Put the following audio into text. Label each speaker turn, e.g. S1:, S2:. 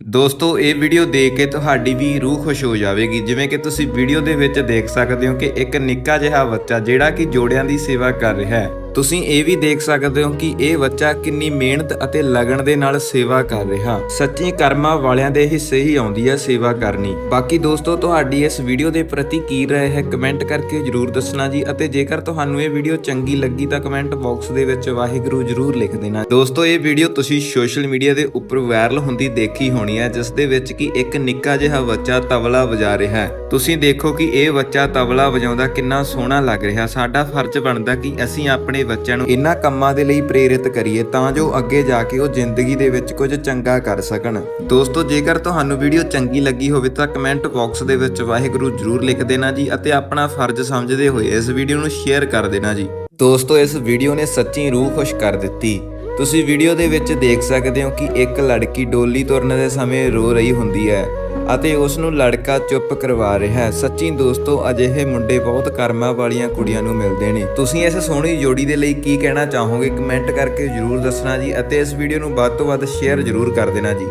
S1: ਦੋਸਤੋ, ਇਹ ਵੀਡੀਓ ਦੇਖ ਕੇ ਤੁਹਾਡੀ ਵੀ ਰੂਹ ਖੁਸ਼ ਹੋ ਜਾਵੇਗੀ। ਜਿਵੇਂ ਕਿ ਤੁਸੀਂ ਵੀਡੀਓ ਦੇ ਵਿੱਚ ਦੇਖ ਸਕਦੇ ਹੋ ਕਿ ਇੱਕ ਨਿੱਕਾ ਜਿਹਾ ਬੱਚਾ ਜਿਹੜਾ ਕਿ ਜੋੜਿਆਂ ਦੀ ਸੇਵਾ ਕਰ ਰਿਹਾ ਹੈ। ਤੁਸੀਂ ਇਹ ਵੀ ਦੇਖ ਸਕਦੇ ਹੋ ਕਿ ਇਹ ਬੱਚਾ ਕਿੰਨੀ ਮਿਹਨਤ ਅਤੇ ਲਗਨ ਦੇ ਨਾਲ ਸੇਵਾ ਕਰ ਰਿਹਾ। ਸੱਚੀ ਕਰਮਾਂ ਵਾਲਿਆਂ ਦੇ ਹਿੱਸੇ ਹੀ ਆਉਂਦੀ ਹੈ ਸੇਵਾ ਕਰਨੀ। ਬਾਕੀ ਦੋਸਤੋ, ਤੁਹਾਡੀ ਇਸ ਵੀਡੀਓ ਦੇ ਪ੍ਰਤੀ ਕੀ ਰਾਏ ਹੈ ਕਮੈਂਟ ਕਰਕੇ ਜਰੂਰ ਦੱਸਣਾ ਜੀ ਅਤੇ ਜੇਕਰ ਤੁਹਾਨੂੰ ਇਹ ਵੀਡੀਓ ਚੰਗੀ ਲੱਗੀ ਤਾਂ ਕਮੈਂਟ ਬਾਕਸ ਦੇ ਵਿੱਚ ਵਾਹਿਗੁਰੂ ਜਰੂਰ ਲਿਖ ਦੇਣਾ। ਦੋਸਤੋ, ਇਹ ਵੀਡੀਓ ਤੁਸੀਂ ਸੋਸ਼ਲ ਮੀਡੀਆ ਦੇ ਉੱਪਰ ਵਾਇਰਲ ਹੁੰਦੀ ਦੇਖੀ ਹੋਣੀ ਹੈ, ਜਿਸ ਦੇ ਵਿੱਚ ਕਿ ਇੱਕ ਨਿੱਕਾ ਜਿਹਾ ਬੱਚਾ ਤਬਲਾ ਵਜਾ ਰਿਹਾ ਹੈ। ਤੁਸੀਂ ਦੇਖੋ ਕਿ ਇਹ ਬੱਚਾ ਤਬਲਾ ਵਜਾਉਂਦਾ ਕਿੰਨਾ ਸੋਹਣਾ ਲੱਗ ਰਿਹਾ। ਸਾਡਾ ਫਰਜ਼ ਬਣਦਾ ਕਿ ਅਸੀਂ ਆਪਣੇ ਬੱਚਿਆਂ ਨੂੰ ਇਹਨਾਂ ਕੰਮਾਂ ਦੇ ਲਈ ਪ੍ਰੇਰਿਤ ਕਰੀਏ ਤਾਂ ਜੋ ਅੱਗੇ ਜਾ ਕੇ ਉਹ ਜ਼ਿੰਦਗੀ ਦੇ ਵਿੱਚ ਕੁਝ ਚੰਗਾ ਕਰ ਸਕਣ। ਦੋਸਤੋ, ਜੇਕਰ ਤੁਹਾਨੂੰ ਵੀਡੀਓ ਚੰਗੀ ਲੱਗੀ ਹੋਵੇ ਤਾਂ ਕਮੈਂਟ ਬਾਕਸ ਦੇ ਵਿੱਚ ਵਾਹਿਗੁਰੂ ਜਰੂਰ ਲਿਖ ਦੇਣਾ ਜੀ ਅਤੇ ਆਪਣਾ ਫਰਜ਼ ਸਮਝਦੇ ਹੋਏ ਇਸ ਵੀਡੀਓ ਨੂੰ ਸ਼ੇਅਰ ਕਰ ਦੇਣਾ ਜੀ। ਦੋਸਤੋ, ਇਸ ਵੀਡੀਓ ਨੇ ਸੱਚੀ ਰੂਹ ਖੁਸ਼ ਕਰ ਦਿੱਤੀ। ਤੁਸੀਂ ਵੀਡੀਓ ਦੇ ਵਿੱਚ ਦੇਖ ਸਕਦੇ ਹੋ ਕਿ ਇੱਕ ਲੜਕੀ ਡੋਲੀ ਤੁਰਨ ਦੇ ਸਮੇਂ ਰੋ ਰਹੀ ਹੁੰਦੀ ਹੈ। ਅਤੇ ਉਸ ਨੂੰ ਲੜਕਾ ਚੁੱਪ ਕਰਵਾ ਰਿਹਾ ਹੈ। ਸੱਚੀ ਦੋਸਤੋ, ਅਜਿਹੇ ਮੁੰਡੇ ਬਹੁਤ ਕਰਮਾਂ ਵਾਲੀਆਂ ਕੁੜੀਆਂ ਨੂੰ ਮਿਲਦੇ ਨੇ। ਤੁਸੀਂ ਇਸ ਸੋਹਣੀ ਜੋੜੀ ਦੇ ਲਈ ਕੀ ਕਹਿਣਾ ਚਾਹੋਗੇ? ਕਮੈਂਟ ਕਰਕੇ ਜਰੂਰ ਦੱਸਣਾ ਜੀ ਅਤੇ ਇਸ ਵੀਡੀਓ ਨੂੰ ਵੱਧ ਤੋਂ ਵੱਧ ਸ਼ੇਅਰ ਜਰੂਰ ਕਰ ਦੇਣਾ ਜੀ।